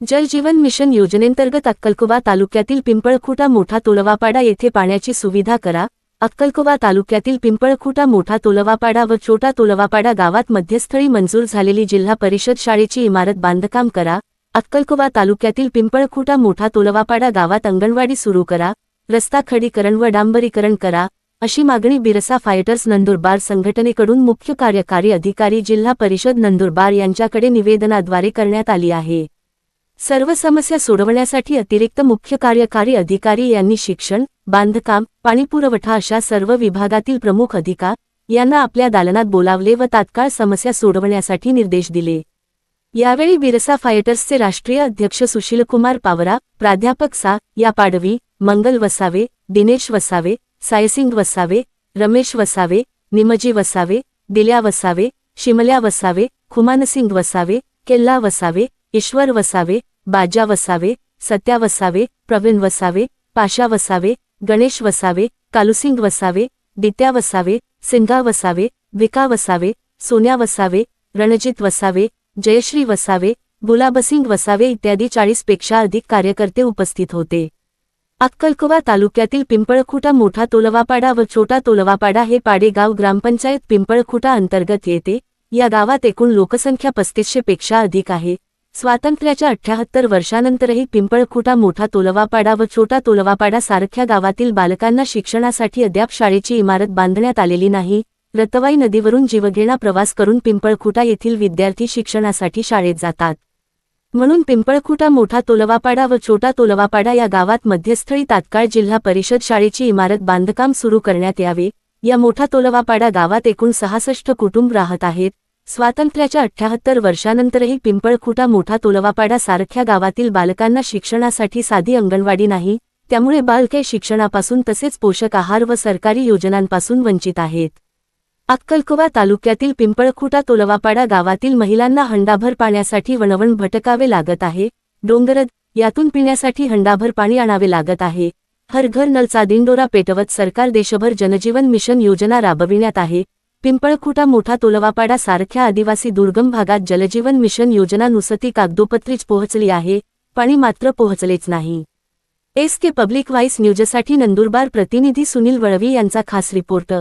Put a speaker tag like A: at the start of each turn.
A: जलजीवन mission योजनेंतर्गत अक्कलकोवा तालुक्यातील पिंपळखुटा मोठा तोलवापाडा येथे पाण्याची सुविधा करा. अक्कलकोवा तालुक्यातील पिंपळखुटा मोठा तोलवापाडा व छोटा तोलवापाडा गावात मध्यस्थळी मंजूर झालेली जिल्हा परिषद शाळेची इमारत बांधकाम करा. अक्कलकोवा तालुक्यातील पिंपळखुटा मोठा तोलवापाडा गावात अंगणवाडी सुरू करा. रस्ता खडीकरण व डांबरीकरण करा. अशी मागणी बिरसा फायटर्स नंदुरबार संघटनेकडून मुख्य कार्यकारी अधिकारी जिल्हा परिषद नंदुरबार यांच्याकडे निवेदनाद्वारे करण्यात आली आहे. सर्व समस्या सोडवण्यासाठी अतिरिक्त मुख्य कार्यकारी अधिकारी यांनी शिक्षण बांधकाम पाणीपुरवठा अशा सर्व विभागातील प्रमुख अधिकार यांना आपल्या दालनात बोलावले व तात्काळ समस्या सोडवण्यासाठी निर्देश दिले. यावेळी बिरसा फायटर्सचे राष्ट्रीय अध्यक्ष सुशीलकुमार पावरा प्राध्यापक सा. या पाडवी मंगल वसावे दिनेश वसावे सायसिंग वसावे रमेश वसावे निमजी वसावे दिल्या वसावे शिमल्या वसावे खुमानसिंग वसावे केल्ला वसावे ईश्वर वसावे बाजा वसावे सत्या वसावे प्रवीण वसावे पाशा वसावे गणेश वसावे कालुसिंग वसावे दित्या वसावे सिंघा वसावे विका वसावे सोन्या वसावे रणजित वसावे जयश्री वसावे गुलाबसिंग वसावे इत्यादी चाळीसपेक्षा अधिक कार्यकर्ते उपस्थित होते. अक्कलकोवा तालुक्यातील पिंपळखुटा मोठा तोलवापाडा व छोटा तोलवापाडा हे पाडेगाव ग्रामपंचायत पिंपळखुटा अंतर्गत येते. या गावात एकूण लोकसंख्या पस्तीसशे पेक्षा अधिक आहे. स्वातंत्र्याच्या अठ्याहत्तर वर्षानंतरही पिंपळखुटा मोठा तोलवापाडा व छोटा तोलवापाडा सारख्या गावातील बालकांना शिक्षणासाठी अद्याप शाळेची इमारत बांधण्यात आलेली नाही. रतवाई नदीवरून जीवघेणा प्रवास करून पिंपळखुटा येथील विद्यार्थी शिक्षणासाठी शाळेत जातात. म्हणून पिंपळखुटा मोठा तोलवापाडा व छोटा तोलवापाडा या गावात मध्यस्थळी तात्काळ जिल्हा परिषद शाळेची इमारत बांधकाम सुरू करण्यात यावे. या मोठा तोलवापाडा गावात एकूण सहासष्ट कुटुंब राहत आहेत. स्वातंत्र्याच्या अठ्ठ्याहत्तर वर्षानंतरही पिंपळखुटा मोठा तोलवापाडा सारख्या गावातील बालकांना शिक्षणासाठी साधी अंगणवाडी नाही त्यामुळे बालके शिक्षणापासून तसेच पोषक आहार व सरकारी योजनांपासून वंचित आहेत. अक्कलकोवा तालुक्यातील पिंपळखुटा तोलवापाडा गावातील महिलांना हंडाभर पाण्यासाठी वणवण भटकावे लागत आहे डोंगरद यातून पिण्यासाठी हंडाभर पाणी आणावे लागत आहे. हर घर नलचा दिंडोरा पेटवत सरकार देशभर जनजीवन मिशन योजना राबविण्यात आहे पिंपळखुटा मोठा तोलवापाडा सारख्या आदिवासी दुर्गम भागात जलजीवन मिशन योजना नुसती कागदोपत्रीच पोहोचली आहे पाणी मात्र पोहोचलेच नाही. एस के पब्लिक वाईस न्यूजसाठी नंदुरबार प्रतिनिधी सुनील वळवी यांचा खास रिपोर्ट.